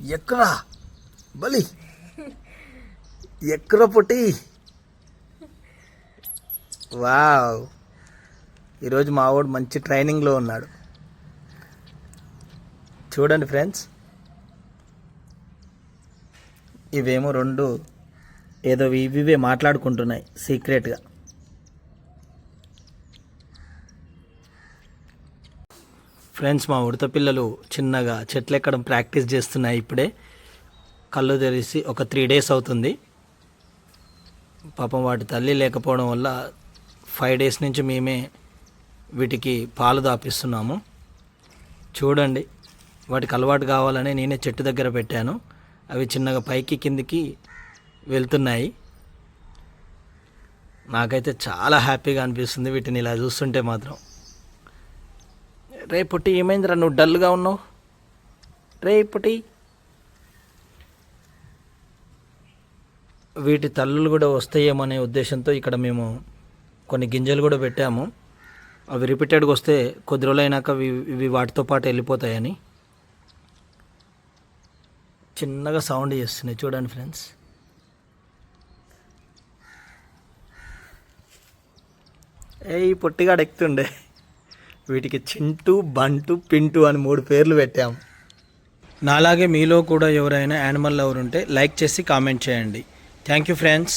ఎక్కడా బలి. ఎక్కడ పొట్టి. వావ్. ఈరోజు మావాడు మంచి ట్రైనింగ్లో ఉన్నాడు. చూడండి ఫ్రెండ్స్. ఇవేమో రెండు ఏదో ఇవివే మాట్లాడుకుంటున్నాయి సీక్రెట్గా. ఫ్రెండ్స్ మా ఉడత పిల్లలు చిన్నగా చెట్లు ఎక్కడం ప్రాక్టీస్ చేస్తున్నాయి ఇప్పుడే. కళ్ళు తెరిసి ఒక త్రీ డేస్ అవుతుంది. పాపం వాటి తల్లి లేకపోవడం వల్ల ఫైవ్ డేస్ నుంచి మేమే వీటికి పాలు దాపిస్తున్నాము. చూడండి వాటికి అలవాటు కావాలని నేనే చెట్టు దగ్గర పెట్టాను. అవి చిన్నగా పైకి కిందికి వెళ్తున్నాయి. నాకైతే చాలా హ్యాపీగా అనిపిస్తుంది వీటిని ఇలా చూస్తుంటే మాత్రం. రే పుట్టి ఏమైందిరా నువ్వు డల్గా ఉన్నావు? రే పుట్టి. వీటి తల్లులు కూడా వస్తాయేమనే ఉద్దేశంతో ఇక్కడ మేము కొన్ని గింజలు కూడా పెట్టాము. అవి రిపీటెడ్గా వస్తే కొద్ది రోజులు అయినాక ఇవి ఇవి వాటితో పాటు వెళ్ళిపోతాయని. చిన్నగా సౌండ్ చేస్తున్నాయి చూడండి ఫ్రెండ్స్. ఏ ఈ పొట్టిగాడు ఎక్కుతుండే. వీటికి చింటూ బంటు పింటు అని మూడు పేర్లు పెట్టాము నాలాగే మీలో కూడా ఎవరైనా యానిమల్ లవర్ ఉంటే లైక్ చేసి కామెంట్ చేయండి. Thank you friends.